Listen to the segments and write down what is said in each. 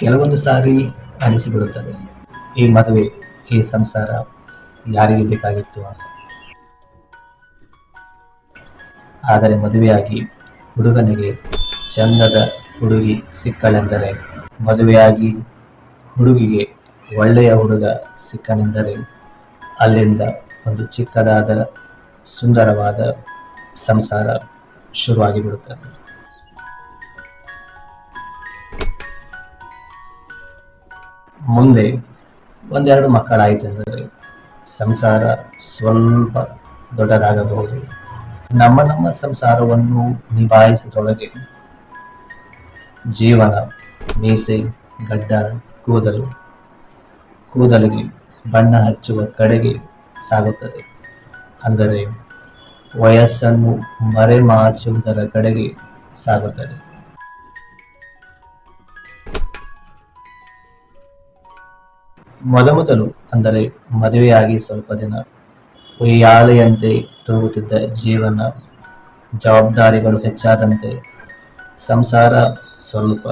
ಕೆಲವೊಂದು ಸಾರಿ ಅನಿಸಿಬಿಡುತ್ತದೆ. ಈ ಮದುವೆ, ಈ ಸಂಸಾರ ಯಾರಿಗೆ ಬೇಕಾಗಿತ್ತು ಆದರೆ ಮದುವೆಯಾಗಿ ಹುಡುಗನಿಗೆ ಚಂದದ ಹುಡುಗಿ ಸಿಕ್ಕಳೆಂದರೆ, ಮದುವೆಯಾಗಿ ಹುಡುಗಿಗೆ ಒಳ್ಳೆಯ ಹುಡುಗ ಸಿಕ್ಕನೆಂದರೆ, ಅಲ್ಲಿಂದ ಒಂದು ಚಿಕ್ಕದಾದ ಸುಂದರವಾದ ಸಂಸಾರ ಶುರುವಾಗಿ ಮುಂದೆ ಒಂದೆರಡು ಮಕ್ಕಳಾಯಿತೆಂದರೆ ಸಂಸಾರ ಸ್ವಲ್ಪ ದೊಡ್ಡದಾಗಬಹುದು. ನಮ್ಮ ನಮ್ಮ ಸಂಸಾರವನ್ನು ನಿಭಾಯಿಸಿದೊಳಗೆ ಜೀವನ, ಮೀಸೆ, ಗಡ್ಡ, ಕೂದಲು, ಕೂದಲಿಗೆ ಬಣ್ಣ ಹಚ್ಚುವ ಕಡೆಗೆ ಸಾಗುತ್ತದೆ. ಅಂದರೆ ವಯಸ್ಸನ್ನು ಮರೆಮಾಚುವುದರ ಕಡೆಗೆ ಸಾಗುತ್ತದೆ. ಮೊದಮೊದಲು ಅಂದರೆ ಮದುವೆಯಾಗಿ ಸ್ವಲ್ಪ ದಿನ ಉಯ್ಯಾಲೆಯಂತೆ ತೂಗುತ್ತಿದ್ದ ಜೀವನ, ಜವಾಬ್ದಾರಿಗಳು ಹೆಚ್ಚಾದಂತೆ ಸಂಸಾರ ಸ್ವಲ್ಪ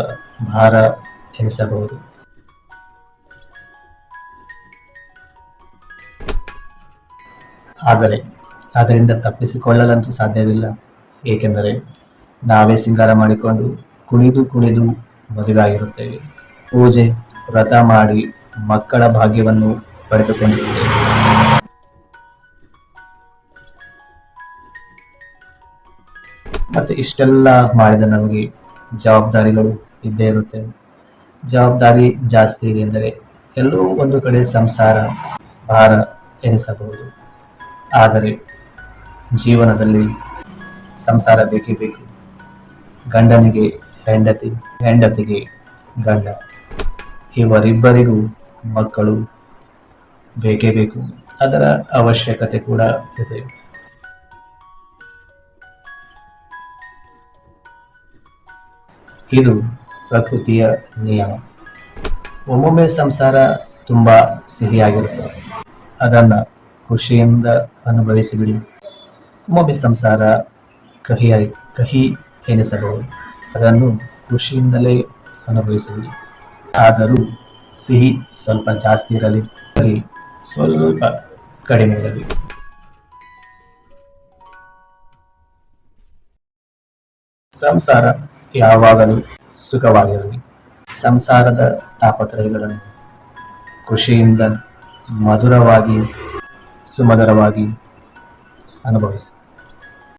ಭಾರ ಎನಿಸಬಹುದು. ಆದರೆ ಅದರಿಂದ ತಪ್ಪಿಸಿಕೊಳ್ಳಲಂತೂ ಸಾಧ್ಯವಿಲ್ಲ. ಏಕೆಂದರೆ ನಾವೇ ಸಿಂಗಾರ ಮಾಡಿಕೊಂಡು ಕುಣಿದು ಕುಣಿದು ಮದುವೆಯಾಗಿರುತ್ತೇವೆ. ಪೂಜೆ, ವ್ರತ ಮಾಡಿ ಮಕ್ಕಳ ಭಾಗ್ಯವನ್ನು ಪಡೆದುಕೊಂಡಿದೆ ಮತ್ತೆ ಇಷ್ಟೆಲ್ಲ ಮಾಡಿದ ನಮಗೆ ಜವಾಬ್ದಾರಿಗಳು ಇದ್ದೇ ಇರುತ್ತೆ. ಜವಾಬ್ದಾರಿ ಜಾಸ್ತಿ ಇದೆ ಎಂದರೆ ಎಲ್ಲೋ ಒಂದು ಕಡೆ ಸಂಸಾರ, ಭಾರ ಎನಿಸಬಹುದು. ಆದರೆ ಜೀವನದಲ್ಲಿ ಸಂಸಾರ ಬೇಕೇ ಬೇಕು. ಗಂಡನಿಗೆ ಹೆಂಡತಿ, ಹೆಂಡತಿಗೆ ಗಂಡ. ಇವರಿಬ್ಬರಿಗೂ ಮಕ್ಕಳು ಬೇಕೇ ಬೇಕು. ಅದರ ಅವಶ್ಯಕತೆ ಕೂಡ ಇದೆ. ಇದು ಪ್ರಕೃತಿಯ ನಿಯಮ. ಒಮ್ಮೊಮ್ಮೆ ಸಂಸಾರ ತುಂಬಾ ಸಿಹಿಯಾಗಿರುತ್ತದೆ. ಅದನ್ನ ಖುಷಿಯಿಂದ ಅನುಭವಿಸಿಬಿಡಿ ಒಮ್ಮೊಮ್ಮೆ ಸಂಸಾರ ಕಹಿಯಾಗಿ ಕಹಿ ಎನಿಸಬಹುದು. ಅದನ್ನು ಖುಷಿಯಿಂದಲೇ ಅನುಭವಿಸಿಬಿಡಿ ಆದರೂ ಸಿಹಿ ಸ್ವಲ್ಪ ಜಾಸ್ತಿ ಇರಲಿ ಕರಿ ಸ್ವಲ್ಪ ಕಡಿಮೆ ಇರಲಿ. ಸಂಸಾರ ಯಾವಾಗಲೂ ಸುಖವಾಗಿರಲಿ. ಸಂಸಾರದ ತಾಪತ್ರಯಗಳನ್ನು ಖುಷಿಯಿಂದ ಮಧುರವಾಗಿ, ಸುಮಧುರವಾಗಿ ಅನುಭವಿಸಿ.